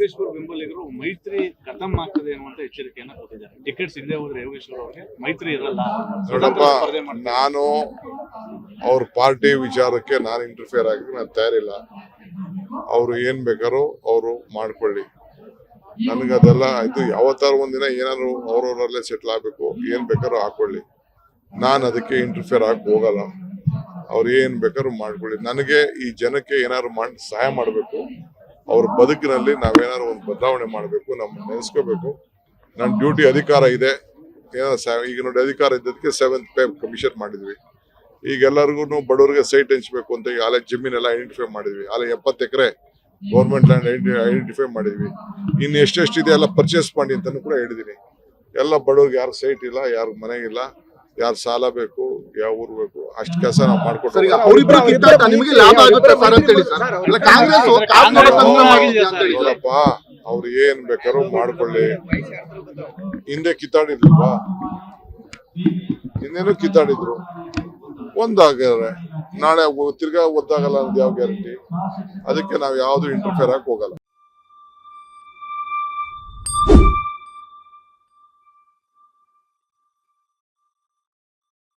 ಯೋಗೇಶ್ವರ್ ಬೆಂಬಲಿಗರು ಮೈತ್ರಿ ಕಥಮ್ ಆಗ್ತದೆ ಅನ್ನುವಂತ ಎಚ್ಚರಿಕೆಯನ್ನ ಕೊಟ್ಟಿದ್ದಾರೆ. ಟಿಕೆಟ್ಸ್ ಸಿಂಧೆ ಹೋದ್ರೆ ಯೋಗೇಶ್ವರ್ ಅವರಿಗೆ ಮೈತ್ರಿ ಇರಲ್ಲ. ನೋಡಪ್ಪ. ನಾನು ಅವ್ರ ಪಾರ್ಟಿ ವಿಚಾರಕ್ಕೆ ನಾನು ಇಂಟರ್ಫಿಯರ್ ಆಗಿದ್ರೆ ನಾನು ತಯಾರಿಲ್ಲ. ಅವರು ಏನ್ ಬೇಕಾರೋ ಅವರು ಮಾಡ್ಕೊಳ್ಳಿ. ನನಗೆ ಅದೆಲ್ಲ ಇದು ಯಾವತ್ತಾರು ಒಂದಿನ ಏನಾದ್ರು ಅವ್ರವ್ರಲ್ಲೇ ಸೆಟ್ಲ್ ಆಗ್ಬೇಕು ಏನ್ ಬೇಕಾದ್ರೂ ಹಾಕೊಳ್ಳಿ. ನಾನು ಅದಕ್ಕೆ ಇಂಟರ್ಫಿಯರ್ ಆಗಕ್ ಹೋಗಲ್ಲ. ಅವ್ರು ಏನ್ ಬೇಕಾದ್ರೂ ಮಾಡ್ಕೊಳ್ಳಿ. ನನಗೆ ಈ ಜನಕ್ಕೆ ಏನಾದ್ರು ಮಾಡಿ ಸಹಾಯ ಮಾಡಬೇಕು. ಅವ್ರ ಬದುಕಿನಲ್ಲಿ ನಾವೇನಾದ್ರು ಒಂದು ಬದಲಾವಣೆ ಮಾಡಬೇಕು, ನಮ್ಮ ನೆನೆಸ್ಕೋಬೇಕು. ನನ್ನ ಡ್ಯೂಟಿ ಅಧಿಕಾರ ಇದೆ. ಈಗ ನೋಡಿ ಅಧಿಕಾರ ಇದ್ದದಕ್ಕೆ ಸೆವೆಂತ್ ಪೇ ಕಮಿಷನ್ ಮಾಡಿದ್ವಿ. ಈಗ ಎಲ್ಲರಿಗೂ ಬಡವರಿಗೆ ಸೈಟ್ ಹೆಂಚಬೇಕು ಅಂತ ಈಗ ಅಲ್ಲೇ ಜಮೀನೆಲ್ಲ ಐಡೆಂಟಿಫೈ ಮಾಡಿದ್ವಿ. ಅಲ್ಲೇ ಎಪ್ಪತ್ತು ಎಕರೆ ಗೌರ್ಮೆಂಟ್ ಲ್ಯಾಂಡ್ ಐಡೆಂಟಿಫೈ ಮಾಡಿದ್ವಿ. ಇನ್ನು ಎಷ್ಟೆಷ್ಟಿದೆ ಎಲ್ಲ ಪರ್ಚೇಸ್ ಮಾಡಿ ಅಂತಲೂ ಕೂಡ ಹೇಳಿದ್ದೀನಿ ಎಲ್ಲ ಬಡವ್ರಿಗೆ ಯಾರು ಸೈಟ್ ಇಲ್ಲ, ಯಾರು ಮನೆ ಇಲ್ಲ. ಯಾರು ಸಾಲ ಬೇಕು ಯಾವ ಊರು ಬೇಕು ಅಷ್ಟು ಕೆಲಸ ನಾವು ಸರ್ ಈಗ ಮಾಡ್ಕೊಟ್ಟು ನಿಮಗೆ ಲಾಭ ಆಗುತ್ತೆ ಸರ್ ಅಂತ ಹೇಳಿ ಸರ್. ಅಲ್ಲ ಕಾಂಗ್ರೆಸ್ ಕಾಂಗ್ರೆಸ್ ತಂತ್ರ ಮಾಡಿದೆ ಅಂತ ಹೇಳಿ ನೋಡಪ್ಪ ಅವ್ರು ಏನ್ ಬೇಕಾದ್ರೂ ಮಾಡ್ಕೊಳ್ಳಿ. ಹಿಂದೆ ಕಿತ್ತಾಡಿದ್ರಲ್ವಾ? ಹಿಂದೆನೂ ಕಿತ್ತಾಡಿದ್ರು. ಒಂದಾಗ್ಯಾರೆ. ನಾಳೆ ತಿರ್ಗಾ ಒದ್ದಾಗಲ್ಲ ಅನ್ನೋದು ಯಾವ ಗ್ಯಾರಂಟಿ? ಅದಕ್ಕೆ ನಾವು ಯಾವ್ದು ಇಂಟರ್ಫೇರ್ ಆಗಕ್ ಹೋಗಲ್ಲ.